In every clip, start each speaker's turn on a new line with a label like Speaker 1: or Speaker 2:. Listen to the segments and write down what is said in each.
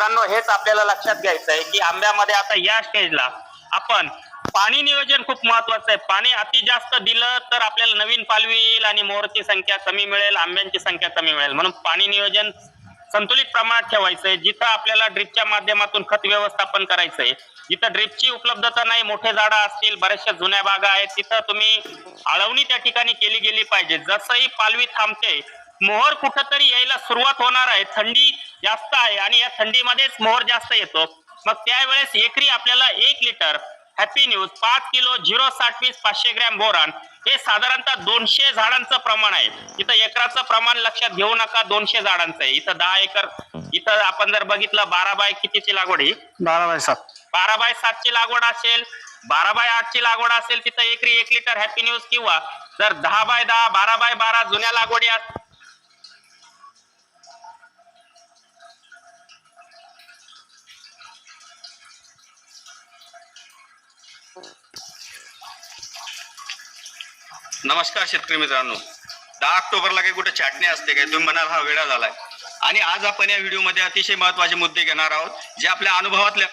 Speaker 1: मित्रांनो हेच आपल्याला लक्षात घ्यायचं आहे की आंब्यामध्ये आता या स्टेजला आपण पाणी नियोजन खूप महत्वाचं आहे. पाणी अति जास्त दिलं तर आपल्याला नवीन पालवी येईल आणि मोहरची संख्या कमी मिळेल आंब्यांची संख्या कमी मिळेल. म्हणून पाणी नियोजन संतुलित प्रमाणात ठेवायचं आहे जिथं आपल्याला ड्रिपच्या माध्यमातून खत व्यवस्थापन करायचं आहे जिथं ड्रिपची उपलब्धता नाही मोठे झाडं असतील बऱ्याचशा जुन्या बागा आहेत तिथं तुम्ही आळवणी त्या ठिकाणी केली गेली पाहिजे. जसंही पालवी थांबते मोहर कुठंतरी यायला सुरुवात होणार आहे. थंडी जास्त आहे आणि या थंडीमध्येच मोहर जास्त येतो. मग त्यावेळेस एकरी आपल्याला एक लिटर हॅपी न्यूज पाच किलो झिरो साठ वीस पाचशे ग्रॅम बोरान हे साधारणतः दोनशे झाडांचं प्रमाण आहे. इथं एकराचं प्रमाण लक्षात घेऊ नका दोनशे झाडांचं आहे. इथं दहा एकर इथं आपण जर बघितलं बारा बाय कितीची लागवड ही?
Speaker 2: बारा बाय सात.
Speaker 1: बारा बाय सातची लागवड असेल बारा बाय आठची लागवड असेल तिथं एकरी एक लिटर हॅपी न्यूज किंवा जर दहा बाय दहा बारा बाय बारा जुन्या लागवडी
Speaker 3: नमस्कार शेतकरी मित्रांनो. दहा ऑक्टोबरला काही कुठे छाटणी असते काय तुम्ही म्हणाल हा वेळा झालाय. आणि आज आपण या व्हिडिओमध्ये अतिशय महत्त्वाचे मुद्दे घेणार आहोत जे आपल्या अनुभवातल्या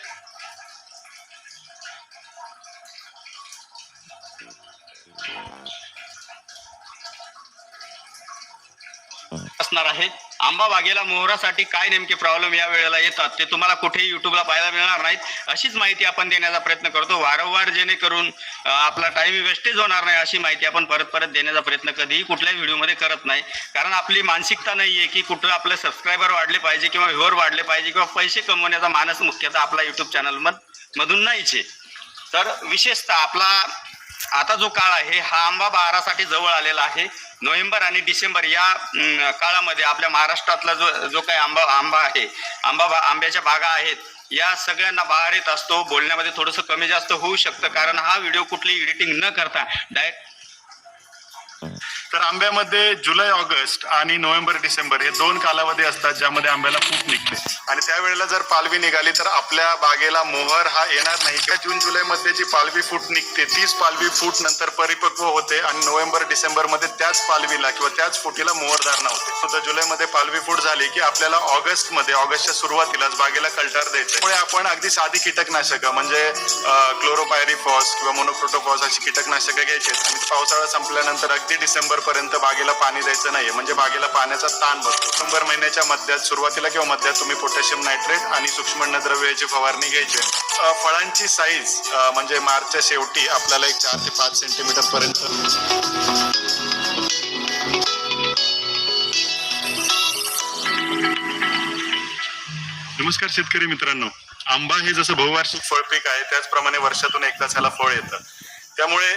Speaker 3: असणार आहेत. आंबा बागेला मोहरासाठी काय नेमके प्रॉब्लेम या वेळेला येतात ते तुम्हाला कुठेही युट्यूबला पाहायला मिळणार नाहीत. अशीच माहिती आपण देण्याचा प्रयत्न करतो. वारंवार जेणेकरून आपला टाईम वेस्टेज होणार नाही अशी माहिती आपण परत परत देण्याचा प्रयत्न कधीही कुठल्याही व्हिडिओमध्ये करत नाही. कारण आपली मानसिकता नाही आहे की कुठं आपले सबस्क्रायबर वाढले पाहिजे किंवा व्ह्युअर वाढले पाहिजे किंवा पैसे कमवण्याचा मानस मुख्यतः आपला युट्यूब चॅनल मधून नाहीच. आहे तर विशेषतः आपला आता जो काळ आहे हा आंबा बहारासाठी जवळ आलेला आहे. नोव्हेंबर आणि डिसेंबर या काळामध्ये आपल्या महाराष्ट्रातला जो जो काही आंबा आंबा आहे आंबा बा- आंब्याच्या बागा आहेत या सगळ्यांना बाहेर येत असतो. बोलण्यामध्ये थोडंसं कमी जास्त होऊ शकतं कारण हा व्हिडिओ कुठली एडिटिंग न करता डायरेक्ट
Speaker 4: तर आंब्यामध्ये जुलै ऑगस्ट आणि नोव्हेंबर डिसेंबर हे दोन कालावधी असतात ज्यामध्ये आंब्याला फूट निघते. आणि त्यावेळेला जर पालवी निघाली तर आपल्या बागेला मोहर हा येणार नाही. किंवा जून जुलैमध्ये जी पालवी फूट निघते तीच पालवी फूट नंतर परिपक्व होते आणि नोव्हेंबर डिसेंबरमध्ये त्याच पालवीला किंवा त्याच फुटीला मोहर धारणा होते. तर जुलैमध्ये पालवी फूट झाली की आपल्याला ऑगस्टमध्ये ऑगस्टच्या सुरुवातीलाच बागेला कल्टार द्यायचं त्यामुळे आपण अगदी साधी कीटकनाशकं म्हणजे क्लोरोपायरिफॉस किंवा मोनोक्रोटोफॉस अशी कीटकनाशकं घ्यायची आणि पावसाळा संपल्यानंतर अगदी डिसेंबर पर्यंत बागेला पाणी द्यायचं नाही म्हणजे बागेला पाण्याचा ताण बसतो ऑक्टोबर महिन्याच्या मध्यात सुरुवातीला किंवा मध्यात तुम्ही पोटॅशियम नायट्रेट आणि सूक्ष्म अन्नद्रव्याची फवारणी घ्यायची. फळांची साईज म्हणजे मार्चच्या शेवटी आपल्याला एक चार ते पाच सेंटीमीटर पर्यंत. नमस्कार शेतकरी मित्रांनो. आंबा हे जसं बहुवार्षिक फळपीक आहे त्याचप्रमाणे वर्षातून एकदाच ह्याला फळ येतं. त्यामुळे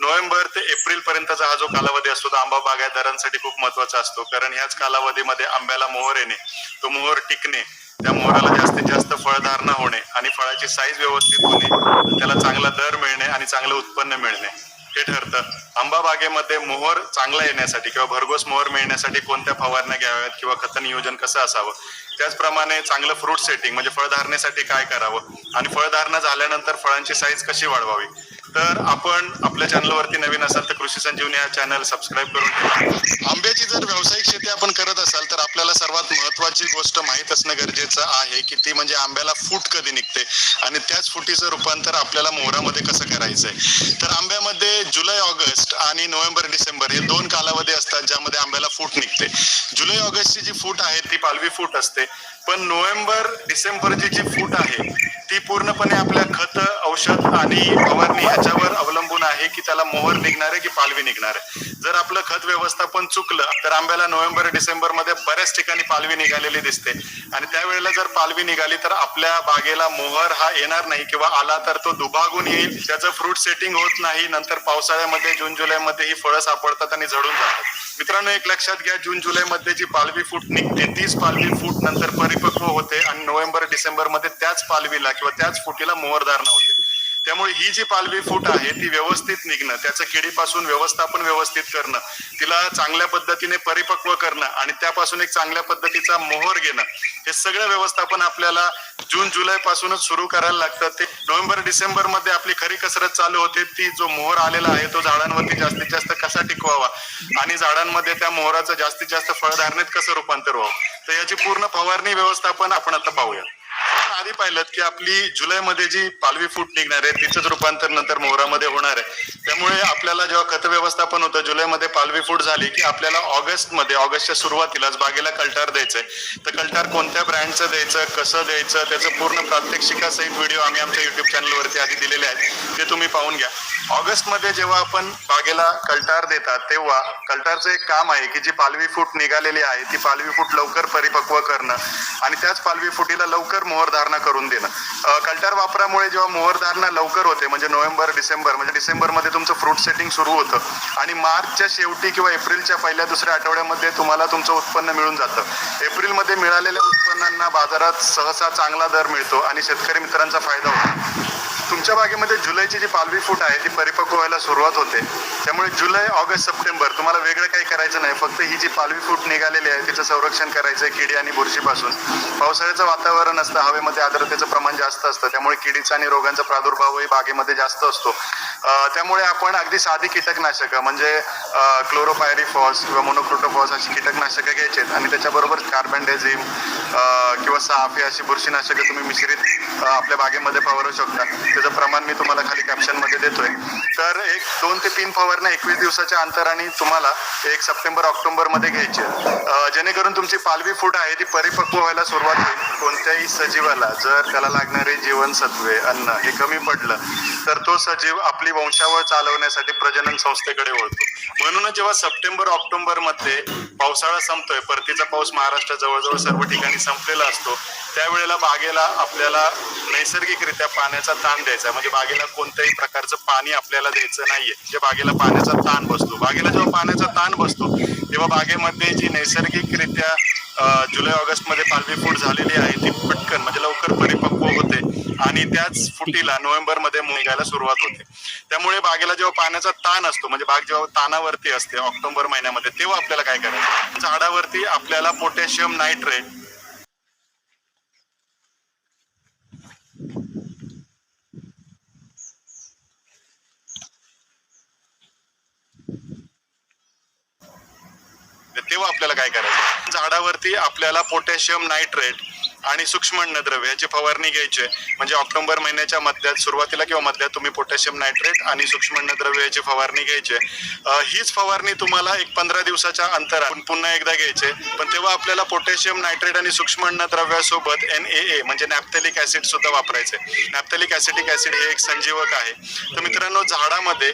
Speaker 4: नोव्हेंबर ते एप्रिल पर्यंतचा हा जो कालावधी असतो तो आंबा बागायतदारांसाठी खूप महत्त्वाचा असतो. कारण ह्याच कालावधीमध्ये आंब्याला मोहर येणे तो मोहर टिकणे त्या मोहराला जास्तीत जास्त फळधारणा होणे आणि फळाची साईज व्यवस्थित होणे त्याला चांगला दर मिळणे आणि चांगलं उत्पन्न मिळणे. हे ठरतं. आंबा बागेमध्ये मोहर चांगला येण्यासाठी किंवा भरघोस मोहर मिळण्यासाठी कोणत्या फवारण्या घ्याव्यात किंवा खत नियोजन कसं असावं? त्याचप्रमाणे चांगलं फ्रूट सेटिंग म्हणजे फळधारणेसाठी काय करावं? आणि फळधारणा झाल्यानंतर फळांची साईज कशी वाढवावी? तर आपण आपल्या चॅनलवरती नवीन असाल तर कृषी संजीवनी हा चॅनल सबस्क्राईब करून ठेवा. आंब्याची जर व्यावसायिक शेती आपण करत असाल तर आपल्याला सर्वात महत्वाची गोष्ट माहीत असणं गरजेचं आहे की ती म्हणजे आंब्याला फूट कधी निघते आणि त्याच फुटीचं रूपांतर आपल्याला मोहरामध्ये कसं करायचंय. तर आंब्यामध्ये जुलै ऑगस्ट आणि नोव्हेंबर डिसेंबर हे दोन कालावधी असतात ज्यामध्ये आंब्याला फूट निघते. जुलै ऑगस्टची जी फूट आहे ती पालवी फूट असते. पण नोव्हेंबर डिसेंबरची जी फूट आहे ती पूर्णपणे आपल्या खत औषध आणि फवारणी ह्याच्यावर अवलंबून आहे की त्याला मोहर निघणार आहे की पालवी निघणार आहे. जर आपलं खत व्यवस्थापन चुकलं तर आंब्याला नोव्हेंबर डिसेंबरमध्ये बऱ्याच ठिकाणी पालवी निघालेली दिसते. आणि त्यावेळेला जर पालवी निघाली तर आपल्या बागेला मोहर हा येणार नाही किंवा आला तर तो दुभागून येईल. त्याचं फ्रूट सेटिंग होत नाही. नंतर पावसाळ्यामध्ये जून जुलैमध्ये ही फळं सापडतात आणि झडून जातात. मित्रांनो एक लक्षात घ्या जून जुलैमध्ये जी पालवी फूट निघते तीच पालवी फूट नंतर परिपक्व होते आणि नोव्हेंबर डिसेंबरमध्ये त्याच पालवीला किंवा त्याच फुटीला मोहरधारण होते. त्यामुळे ही जी पालवी फूट आहे ती व्यवस्थित निघणं त्याचं किडीपासून व्यवस्थापन व्यवस्थित करणं तिला चांगल्या पद्धतीने परिपक्व करणं आणि त्यापासून एक चांगल्या पद्धतीचा मोहर घेणं हे सगळं व्यवस्थापन आपल्याला जून जुलै पासूनच सुरू करायला लागतं. ते नोव्हेंबर डिसेंबरमध्ये आपली खरी कसरत चालू होते ती जो मोहर आलेला आहे तो झाडांवरती जास्तीत जास्त कसा टिकवावा आणि झाडांमध्ये त्या मोहराचं जास्तीत जास्त फळधारणेत कसं रूपांतर व्हावं? तर याची पूर्ण फवारणी व्यवस्थापन आपण आता पाहूया. आधी पाहिलं की आपली जुलैमध्ये जी पालवी फूट निघणार आहे तिचंच रूपांतर नंतर मोहरामध्ये होणार आहे. त्यामुळे आपल्याला जेव्हा खत व्यवस्थापन होतं जुलैमध्ये पालवी फूट झाली की आपल्याला ऑगस्टमध्ये ऑगस्टच्या सुरुवातीलाच बागेला कल्टार द्यायचंय. तर कल्टार कोणत्या ब्रँडचं द्यायचं कसं द्यायचं त्याचं पूर्ण प्रात्यक्षिकासहित व्हिडिओ आम्ही आमच्या युट्यूब चॅनलवरती आधी दिलेले आहेत ते तुम्ही पाहून घ्या. ऑगस्टमध्ये जेव्हा आपण बागेला कल्टार देतात तेव्हा कल्टारचं एक काम आहे की जी पालवी फूट निघालेली आहे ती पालवी फूट लवकर परिपक्व करणं आणि त्याच पालवी फुटीला लवकर मोहर मोहरधारणा करून देणं. कल्टार वापरामुळे जेव्हा मोहरधारणा लवकर होते म्हणजे नोव्हेंबर डिसेंबर म्हणजे डिसेंबरमध्ये तुमचं फ्रूट सेटिंग सुरू होतं आणि मार्चच्या शेवटी किंवा एप्रिलच्या पहिल्या दुसऱ्या आठवड्यामध्ये तुम्हाला तुमचं उत्पन्न मिळून जातं. एप्रिलमध्ये मिळालेल्या उत्पन्नांना बाजारात सहसा चांगला दर मिळतो आणि शेतकरी मित्रांचा फायदा होतो. तुमच्या बागेमध्ये जुलैची जी पालवी फूट आहे ती परिपक्व व्हायला सुरुवात होते. त्यामुळे जुलै ऑगस्ट सप्टेंबर तुम्हाला वेगळं काही करायचं नाही. फक्त ही जी पालवी फूट निघालेली आहे तिचं संरक्षण करायचं आहे किडी आणि बुरशीपासून. पावसाळ्याचं वातावरण असतं हवेमध्ये आर्द्रतेचं प्रमाण जास्त असतं. त्यामुळे किडीचा आणि रोगांचा प्रादुर्भावही बागेमध्ये जास्त असतो. त्यामुळे आपण अगदी साधी कीटकनाशकं म्हणजे क्लोरोपायरिफॉस किंवा मोनोक्रोटोफॉस अशी कीटकनाशकं घ्यायचे आहेत आणि त्याच्याबरोबर कार्बन डेझिम किंवा साफ अशी बुरशीनाशकं तुम्ही मिश्रित आपल्या बागेमध्ये फवारू शकता. त्याचं प्रमाण मी तुम्हाला खाली कॅप्शनमध्ये देतोय. तर एक दोन ते तीन फवारण्या एकवीस दिवसाच्या अंतराने तुम्हाला एक सप्टेंबर ऑक्टोबरमध्ये घ्यायची जेणेकरून तुमची पालवी फूट आहे ती परिपक्व व्हायला सुरुवात होईल. कोणत्याही सजीवाला जर त्याला लागणारे जीवनसत्वे अन्न हे कमी पडलं तर तो सजीव आपली वंशावळ चालवण्यासाठी प्रजनन संस्थेकडे वळतो. म्हणूनच जेव्हा सप्टेंबर ऑक्टोबरमध्ये पावसाळा संपतोय परतीचा पाऊस महाराष्ट्रात जवळजवळ सर्व ठिकाणी संपलेला असतो. त्यावेळेला बागेला आपल्याला नैसर्गिकरित्या पाण्याचा ताण द्यायचा आहे. म्हणजे बागेला कोणत्याही प्रकारचं पाणी आपल्याला द्यायचं नाहीये. जे बागेला पाण्याचा ताण बसतो. बागेला जेव्हा पाण्याचा ताण बसतो तेव्हा बागेमध्ये जी नैसर्गिकरित्या जुलै ऑगस्टमध्ये पालवी फूट झालेली आहे ती पटकन म्हणजे लवकर परिपक्व होते आणि त्याच फुटीला नोव्हेंबरमध्ये निघायला सुरुवात होते. त्यामुळे बागेला जेव्हा पाण्याचा ताण असतो म्हणजे बाग जेव्हा ताणावरती असते ऑक्टोबर महिन्यामध्ये तेव्हा आपल्याला काय करायचं? झाडावरती आपल्याला पोटॅशियम नायट्रेट तेव्हा आपल्याला काय करायचं? झाडावरती आपल्याला पोटॅशियम नायट्रेट आणि सूक्ष्म अन्नद्रव्य याची फवारणी घ्यायची आहे. म्हणजे ऑक्टोबर महिन्याच्या मध्यात सुरुवातीला किंवा मध्यात तुम्ही पोटॅशियम नायट्रेट आणि सूक्ष्म अन्नद्रव्य याची फवारणी घ्यायची आहे. हीच फवारणी तुम्हाला एक पंधरा दिवसाच्या अंतरात पुन्हा एकदा घ्यायचे पण तेव्हा आपल्याला पोटॅशियम नायट्रेट आणि सूक्ष्म अन्नद्रव्यासोबत एन ए ए म्हणजे नॅप्थेलिक ऍसिड सुद्धा वापरायचे नॅप्थॅलिक ऍसिडिक ऍसिड हे एक संजीवक आहे. तर मित्रांनो झाडामध्ये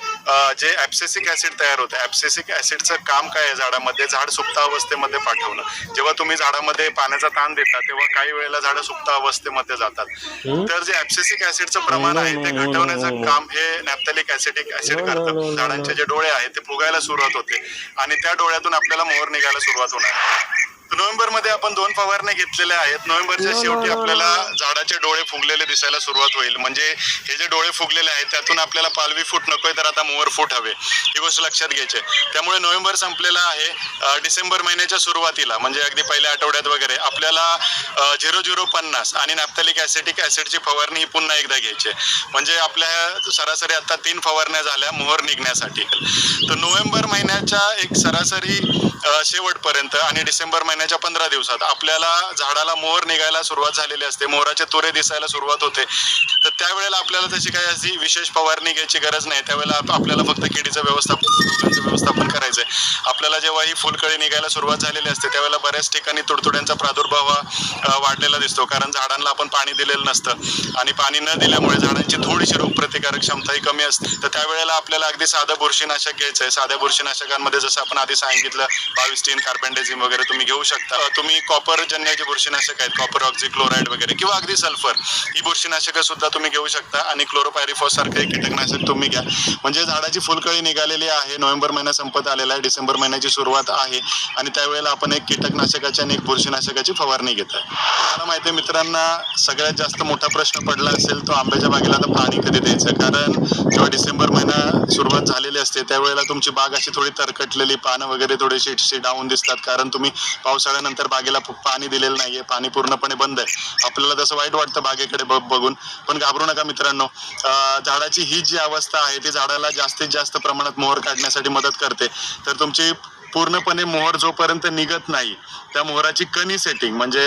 Speaker 4: जे ऍप्सेसिक ऍसिड तयार होतं ऍप्सेसिक ऍसिडचं काम काय आहे झाडामध्ये? झाड सुप्तावस्थेमध्ये पाठवणं. जेव्हा तुम्ही झाडामध्ये पाण्याचा ताण देता तेव्हा काही वेळेला झाडं सुप्त अवस्थेमध्ये जातात. तर जे ऍप्सेसिक ऍसिडचं प्रमाण आहे ते घटवण्याचं काम हे नॅप्थॅलिक ऍसिडिक ऍसिड करतं. झाडांचे जे डोळे आहेत ते फुगायला सुरुवात होते. आणि त्या डोळ्यातून आपल्याला मोहर निघायला सुरुवात होणार. नोव्हेंबरमध्ये आपण दोन फवारण्या घेतलेल्या आहेत. नोव्हेंबरच्या शेवटी आपल्याला झाडाचे डोळे फुगलेले दिसायला सुरुवात होईल. म्हणजे हे जे डोळे फुगलेले आहेत त्यातून आपल्याला पालवी फूट नकोय तर आता मोहर फूट हवे. ही गोष्ट लक्षात घ्यायची. त्यामुळे नोव्हेंबर संपलेला आहे. डिसेंबर महिन्याच्या सुरुवातीला म्हणजे अगदी पहिल्या आठवड्यात वगैरे आपल्याला झिरो झिरो पन्नास आणि नॅप्थॅलिक ऍसिटिक ऍसिडची फवारणी ही पुन्हा एकदा घ्यायची. म्हणजे आपल्या सरासरी आता तीन फवारण्या झाल्या मोहर निघण्यासाठी. तर नोव्हेंबर महिन्याच्या एक सरासरी शेवटपर्यंत आणि डिसेंबर महिन्याच्या पंधरा दिवसात आपल्याला झाडाला मोहर निघायला सुरुवात झालेली असते मोहराचे तुरे दिसायला सुरुवात होते. तर त्यावेळेला आपल्याला तशी काही अशी विशेष फवारणी घ्यायची गरज नाही. त्यावेळेला आपल्याला फक्त किडीचं व्यवस्थापन व्यवस्थापन आपल्याला जेव्हा ही फुलकळी निघायला सुरुवात झालेली असते त्यावेळेला बऱ्याच ठिकाणी तुडतुड्यांचा प्रादुर्भाव हा, वाढलेला दिसतो. कारण झाडांना आपण पाणी दिलेलं नसतं. आणि पाणी न दिल्यामुळे झाडांची थोडीशी रोगप्रतिकारक क्षमताही कमी असते. तर त्यावेळेला आपल्याला अगदी साधं बुरशीनाशक घ्यायचं आहे. साध्या बुरशीनाशकांमध्ये जसं आपण आधी सांगितलं बाविस्टीन कार्बेंडेझिम वगैरे तुम्ही घेऊ शकता. तुम्ही कॉपर जन्याचे बुरशीनाशक आहेत कॉपर ऑक्झिक्लोराईड वगैरे किंवा अगदी सल्फर ही बुरशीनाशकं सुद्धा तुम्ही घेऊ शकता. आणि क्लोरोपायरिफॉस सारखं एक कीटकनाशक तुम्ही घ्या. म्हणजे झाडाची फुलकळी निघालेली आहे. नोव्हेंबर महिना संपत आलेला आहे. डिसेंबर करण्याची सुरुवात आहे. आणि त्यावेळेला आपण एक कीटकनाशकाची आणि एक बुरशीनाशकाची फवारणी घेत आहे मला माहिती आहे मित्रांना सगळ्यात जास्त मोठा प्रश्न पडला असेल तो आंब्याच्या बागेला आता पाणी कधी द्यायचं? कारण जेव्हा डिसेंबर महिना सुरुवात झालेली असते त्यावेळेला तुमची बाग अशी थोडी तरकटलेली पानं वगैरे थोडीशी शी डाऊन दिसतात. कारण तुम्ही पावसाळ्यानंतर बागेला पाणी दिलेलं नाहीये. पाणी पूर्णपणे बंद आहे. आपल्याला तसं वाईट वाटतं बागेकडे बघून. पण घाबरू नका मित्रांनो. झाडाची ही जी अवस्था आहे ती झाडाला जास्तीत जास्त प्रमाणात मोहर काढण्यासाठी मदत करते. तर तुमची पूर्णपणे मोहर जोपर्यंत निघत नाही त्या मोहराची कणी सेटिंग म्हणजे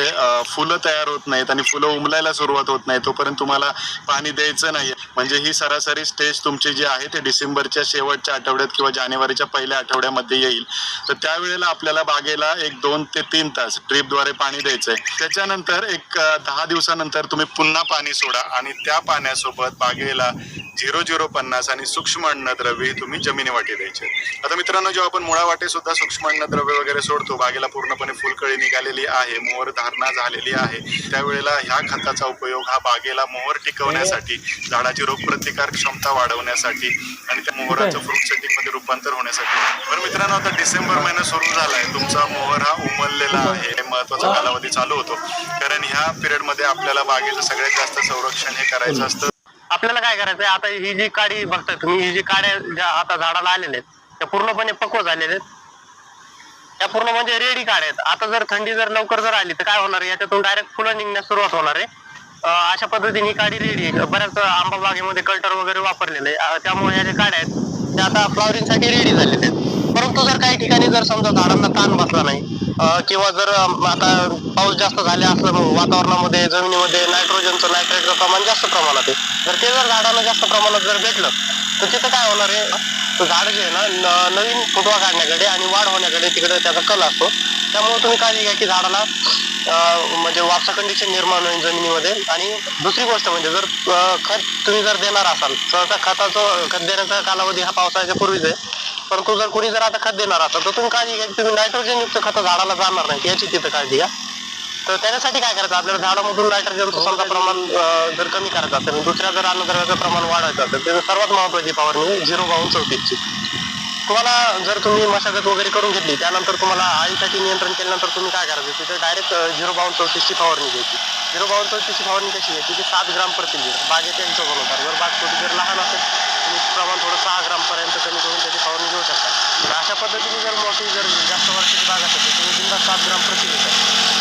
Speaker 4: फुलं तयार होत नाहीत आणि फुलं उमलायला सुरुवात होत नाही तोपर्यंत तुम्हाला पाणी द्यायचं नाही म्हणजे ही सरासरी स्टेज तुमची जी आहे ते डिसेंबरच्या शेवटच्या आठवड्यात किंवा जानेवारीच्या पहिल्या आठवड्यामध्ये येईल. तर त्यावेळेला आपल्याला बागेला एक दोन ते तीन तास ड्रीपद्वारे पाणी द्यायचं आहे त्याच्यानंतर एक दहा दिवसानंतर तुम्ही पुन्हा पाणी सोडा आणि त्या पाण्यासोबत बागेला झिरो झिरो पन्नास आणि सूक्ष्म अन्नद्रव्य तुम्ही जमिनी वाटी द्यायचे. आता मित्रांनो जेव्हा आपण मुळा वाटे सुद्धा सूक्ष्म अन्नद्रव्य वगैरे सोडतो. बागेला पूर्णपणे फुलकळी निघालेली आहे. मोहर धारणा झालेली आहे. त्यावेळेला ह्या खताचा उपयोग हा बागेला मोहर टिकवण्यासाठी झाडाची रोगप्रतिकार क्षमता वाढवण्यासाठी आणि त्या मोहराचं फ्रूट सेटिंगमध्ये रूपांतर होण्यासाठी. बरं मित्रांनो आता डिसेंबर महिना सुरू झालाय. तुमचा मोहर हा उमललेला आहे. हे महत्त्वाचा कालावधी चालू होतो. कारण ह्या पिरियडमध्ये आपल्याला बागेचं सगळ्यात जास्त संरक्षण हे करायचं असतं.
Speaker 2: आपल्याला काय करायचंय? आता ही जी काडी बघताय तुम्ही ही जी काड्या ज्या आता झाडाला आलेल्या आहेत त्या पूर्णपणे पक्व झालेल्या आहेत. या पूर्ण म्हणजे रेडी काड्या आहेत. आता जर थंडी जर लवकर जर आली तर काय होणार? आहे याच्यातून डायरेक्ट फुलं निघण्यास सुरुवात होणार आहे. अशा पद्धतीने ही काडी रेडी आहे. बऱ्याच आंबा बागेमध्ये कल्टर वगैरे वापरलेले आहे. त्यामुळे या ज्या काड्या आहेत त्या आता फ्लॉवरिंगसाठी रेडी झालेल्या आहेत. परंतु जर काही ठिकाणी जर समजा झाडांना ताण बसला नाही किंवा जर आता पाऊस जास्त झाले असलं वातावरणामध्ये जमिनीमध्ये नायट्रोजनचं नायट्रेटचं प्रमाण जास्त प्रमाणात आहे. जर ते जर झाडांना जास्त प्रमाणात जर भेटलं तर तिथं काय होणार आहे? तर झाड जे आहे ना न- नवीन फुटवा काढण्याकडे आणि वाढ होण्याकडे तिकडे त्याचा कल असतो. त्यामुळे तुम्ही काळजी घ्या की झाडाला म्हणजे वापसा कंडिशन निर्माण होईल जमिनीमध्ये. आणि दुसरी गोष्ट म्हणजे जर खत तुम्ही जर देणार असाल सहसा खताचं खत देण्याचा कालावधी हा पावसाळ्याच्या पूर्वीच आहे. परंतु जर कोणी जर आता खत देणार असाल तर तुम्ही काळजी घ्या की तुम्ही नायट्रोजन युक्त खत झाडाला जाणार नाही याची तिथं काळजी घ्या. तर त्याच्यासाठी काय करायचं? आपल्याला झाडामधून नायट्रोजनचं समजा प्रमाण अं, जर कमी करायचं असेल आणि दुसऱ्या जर अन्नद्रव्याचं प्रमाण वाढवायचं असेल तर सर्वात महत्वाची फवारणी झिरो बावन्न चौतीसची. तुम्हाला जर तुम्ही मशागत वगैरे करून घेतली त्यानंतर तुम्हाला आळीसाठी नियंत्रण केल्यानंतर तुम्ही काय करायचं? तिथे डायरेक्ट झिरो बावन्न चौतीसची फवारणी घ्यायची झिरो बावन्न चौतीसची फवारणी कशी घ्यायची की सात ग्राम प्रति लिटर. बागेच्या हिशोबानुसार जर बाग थोडी जर लहान असेल तुम्ही प्रमाण थोडं सहा ग्राम पर्यंत कमी करून त्याची फवारणी घेऊ शकता अशा पद्धतीने जर मोठी जर जास्त वर्षाची बाग असेल तर तुम्ही बिंदा सात ग्राम प्रति लिटर.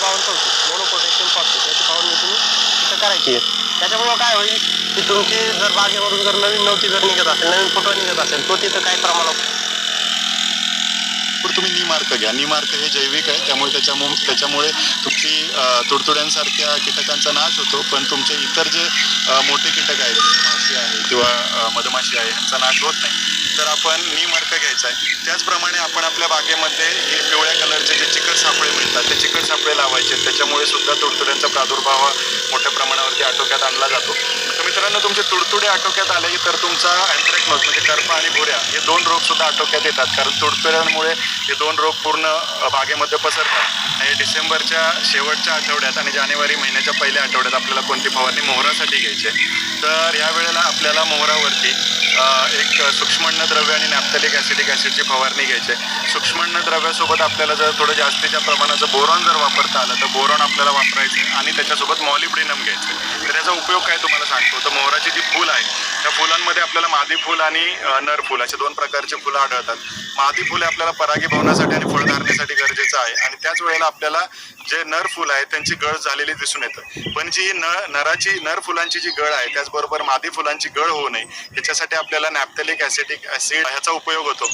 Speaker 2: बावन्न चौतीस मोनोपोटॅशियम फॉस्फेट याची फवारणी तुम्ही. तिथं करायची. आहे त्याच्यामुळं काय होईल की तुमची जर बागेमधून जर नवीन नवती जर निघत असेल नवीन फुटवा निघत असेल तो तिथं काही प्रमाणात
Speaker 4: तर तुम्ही निमार्क घ्या. निमार्क हे जैविक आहे. त्यामुळे त्याच्यामुळे त्याच्यामुळे तुमची तुडतुड्यांसारख्या कीटकांचा नाश होतो. पण तुमचे इतर जे मोठे कीटक आहेत माशी आहे किंवा मधमाशी आहे ह्यांचा नाश होत नाही. तर आपण निमार्क घ्यायचा आहे त्याचप्रमाणे आपण आपल्या बागेमध्ये हे पिवळ्या कलरचे जे चिकट सापळे मिळतात ते चिकट सापळे लावायचे त्याच्यामुळे सुद्धा तुडतुड्यांचा प्रादुर्भाव हा मोठ्या प्रमाणावरती आटोक्यात आणला जातो. तर मित्रांनो तुमचे तुडतुडे आटोक्यात आले तर तुमचा अँथ्रॅक्नोज म्हणजे करपा आणि भुऱ्या हे दोन रोग सुद्धा आटोक्यात येतात. कारण तुडतुड्यांमुळे हे दोन रोग पूर्ण बागेमध्ये पसरतात. आणि डिसेंबरच्या शेवटच्या आठवड्यात आणि जानेवारी महिन्याच्या पहिल्या आठवड्यात आपल्याला कोणती फवारणी मोहरासाठी घ्यायची आहे. तर या वेळेला आपल्याला मोहरावरती एक सूक्ष्मण अन्नद्रव्य आणि नॅप्थॅलिक ॲसिडिक ॲसिडची फवारणी घ्यायची आहे सूक्ष्म अन्नद्रव्यासोबत आपल्याला जर थोडं जास्तीच्या प्रमाणाचं बोरॉन जर वापरता आलं तर बोरॉन आपल्याला वापरायचं आहे आणि त्याच्यासोबत मॉलिब्डिनम घ्यायचं आहे. तर याचा उपयोग काय तुम्हाला सांगतो तर मोहराची जी फूल आहे त्या फुलांमध्ये आपल्याला मादी फुल आणि नर फुल असे दोन प्रकारचे फुलं आढळतात. मादी फुले आपल्याला परागीभवनासाठी आणि फळधारणेसाठी गरजेचं आहे आणि त्याच वेळेला आपल्याला जे नर फुल आहे त्यांची गळ झालेली दिसून येतं. पण जी न नराची नर फुलांची जी गळ आहे त्याचबरोबर मादी फुलांची गळ होऊ नये याच्यासाठी आपल्याला नॅप्थॅलिक ॲसिडिक ॲसिड ह्याचा उपयोग होतो.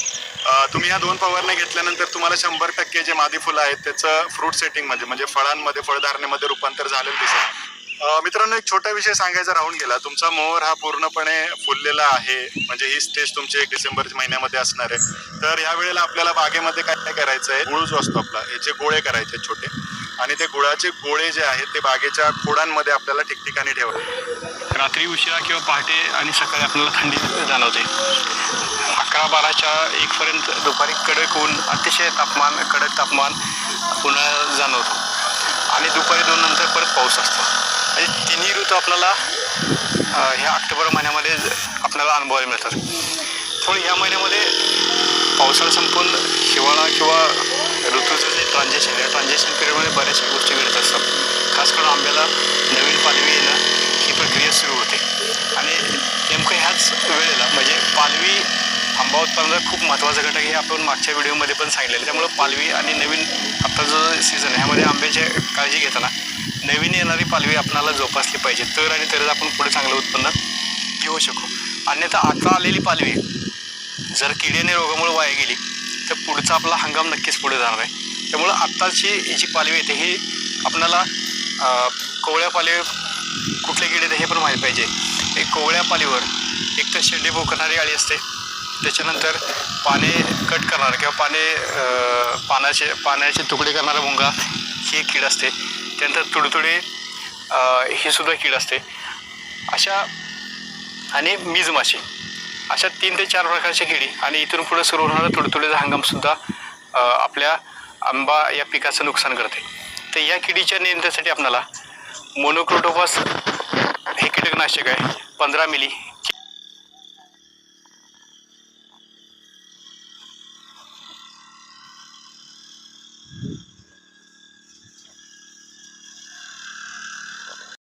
Speaker 4: तुम्ही या दोन फवारण्या घेतल्यानंतर तुम्हाला शंभर टक्के जे मादी फुलं आहेत त्याचं फ्रूट सेटिंगमध्ये म्हणजे फळांमध्ये फळधारणेमध्ये रूपांतर झालेलं दिसेल. मित्रांनो एक छोटा विषय सांगायचा राहून गेला. तुमचा मोहर हा पूर्णपणे फुललेला आहे. म्हणजे ही स्टेज तुमची एक डिसेंबर महिन्यामध्ये असणार आहे. तर ह्या वेळेला आपल्याला बागेमध्ये काय काय करायचं आहे? गुळ जो असतो आपला. याचे गोळे करायचे आहेत छोटे. आणि ते गुळाचे गोळे जे आहेत ते बागेच्या खोडांमध्ये आपल्याला ठिकठिकाणी ठेवायचे
Speaker 5: रात्री उशिरा किंवा पहाटे आणि सकाळी आपल्याला थंडी जाणवते. अकरा बाराच्या एकपर्यंत दुपारी कडक ऊन अतिशय तापमान कडक तापमान पुन्हा जाणवतो. आणि दुपारी दोन नंतर परत पाऊस असतो. म्हणजे तिन्ही ऋतू आपल्याला ह्या ऑक्टोबर महिन्यामध्ये आपल्याला अनुभवायला मिळतात. थोडं ह्या महिन्यामध्ये पावसाळा संपून हिवाळा किंवा ऋतूचं जे ट्रान्झेक्शन या ट्रान्झॅक्शन पिरियडमध्ये बऱ्याचशा गोष्टी घडत असतात. खास करून आंब्याला नवीन पालवी येणं ही प्रक्रिया सुरू होते. आणि नेमकं ह्याच वेळेला म्हणजे पालवी आंबा उत्पादनाचा खूप महत्त्वाचा घटक हे आपण मागच्या व्हिडिओमध्ये पण सांगितलेलं त्यामुळं पालवी आणि नवीन आता जो सीझन आहे ह्यामध्ये आंब्याची काळजी घेताना नवीन येणारी पालवी आपणाला जोपासली पाहिजे. तर आणि तरच आपण पुढे चांगलं उत्पन्न घेऊ शकू. अन्यथा आता आलेली पालवी जर किडीने रोगामुळे वाया गेली तर पुढचा आपला हंगाम नक्कीच पुढे जाणार आहे. त्यामुळं आत्ताची जी पालवी येते ही आपणाला कोवळ्या पालवी कुठले किडे हे पण माहीत पाहिजे. एक कोवळ्या पालीवर एक तर शेंडे भोकणारी आळी असते. त्याच्यानंतर पाने कट करणार किंवा पाने पानाचे पाण्याचे तुकडे करणारा मुंगा ही कीड असते. त्यानंतर तुडतुडे ही सुद्धा कीड असते. अशा आणि मीजमाशी अशा तीन ते चार प्रकारच्या किडी आणि इथून पुढे सुरू होणारा तुडतुडेचा हंगामसुद्धा आपल्या आंबा या पिकाचं नुकसान करते. तर या किडीच्या नियंत्रणासाठी आपल्याला मोनोक्रोटोपास हे कीटकनाशक आहे पंधरा मिली